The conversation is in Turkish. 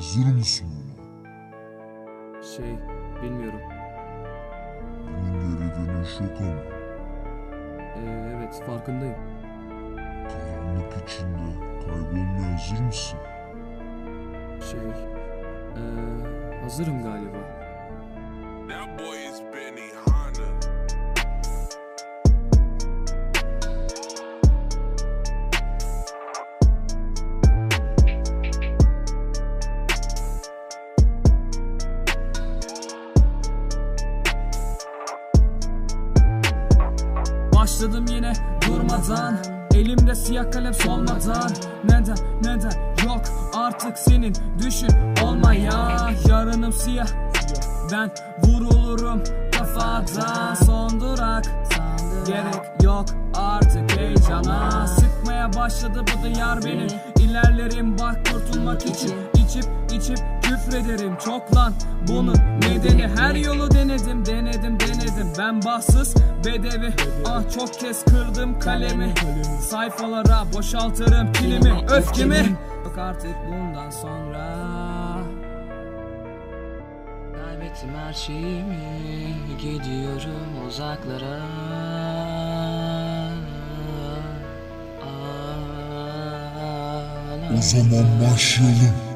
Hazır mısın buna? Şey, bilmiyorum. Bunun geri dönüş yok ama. Ee, evet, farkındayım. Karanlık içinde kaybolmaya hazır mısın? Şey, ee, hazırım galiba. That boy is Benny Başladım yine durmadan Elimde siyah kalem solmadan Neden neden? Yok artık senin düşün olmaya. Yarınım siyah. Ben vurulurum kafadan. Son durak. Gerek yok artık heyecana. Sıkmaya başladı bu diyar beni. İlerlerim bak kurtulmak için. İçip içip küfrederim çok lan. Bunun nedeni her yolu denedim denedim denedim. Ben bahtsız bedevi. Ah çok kez kırdım kalemi. Sayfalara boşaltırım kilimi öfkemi. Yok artık bundan sonra. Kaybettim her şeyimi. Gidiyorum uzaklara O zaman başlayalım.